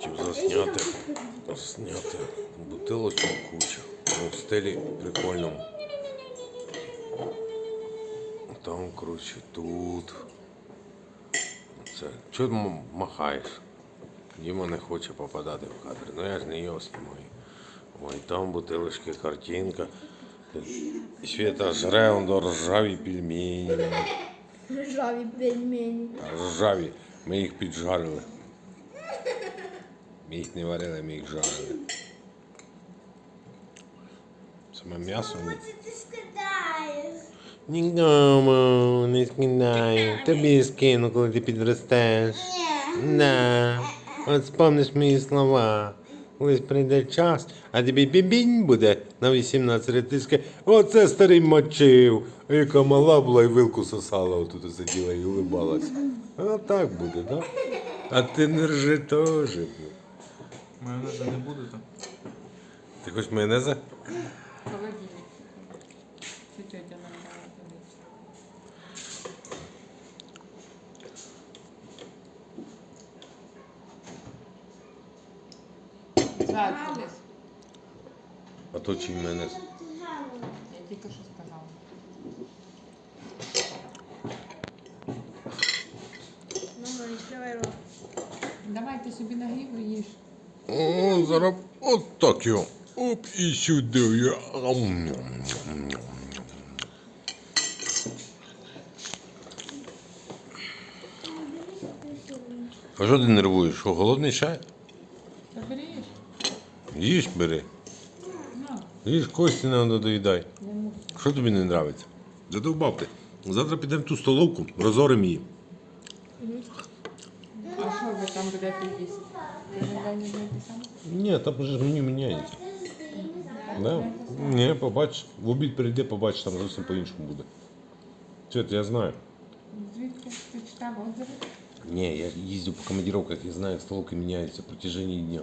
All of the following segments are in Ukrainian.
Хотів засняти, засняти бутилочку кучу. Ну, в стилі прикольному. Там, коротше, тут. Це. Чого махаєш? Діма не хоче попадати в кадр. Ну я ж не його знімаю. Ой, там бутилочки, картинка. Света жре, он до ржаві пельмені. Ржаві пельмені. Ржаві. Ми їх піджарили. Ми їх не варили, ми їх жарили. Саме м'ясо. Ти скидаєш. Нікому не скидаю. Тобі скину, коли ти підростеш. Ні. Да. От спомниш мої слова. Колись прийде час, а тобі бібінь буде на 18 ти оце старий мочив. А яка мала була і вилку сосала, отут сиділа і улибалася. А так буде, так? А ти не ржи теж. Майонеза не буде там. Ти хочеш майонеза? Холодильник. Це тетя нам. А то чий майонез? Я тільки що сказала. Мама, відкривай рот. Давай ти собі нагрів і їж. О, зараз от так його. Оп, і сюди. Я. А що ти нервуєш? Що, голодний чай? Та бери їж. Їж бери. Їж кості не доїдай. Що тобі не подобається? Задовбав ти. Завтра підемо в ту столовку, розоримо її. А що ви там будете їсти? Ви не дай не знаєте сам? Ні, там вже ж меню міняється. Да? Ні, побач, в обід прийде, побач, там зовсім по-іншому буде. Свет, я знаю. Звідки ти читав отзиви? Не, я ездил по командировках, я знаю, как столовки меняются в протяжении дня.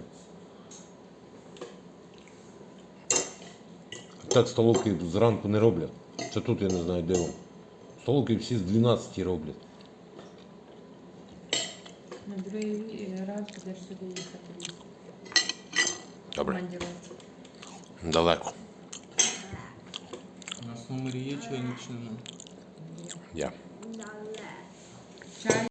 Так столовки зранку не роблять. Що тут я не знаю, де вам. Столовки всі з 12 роблять. На другий раз будеш сюди їхати. Добре. Командировку. Далеко. У нас номер є чи нема? Я. Чай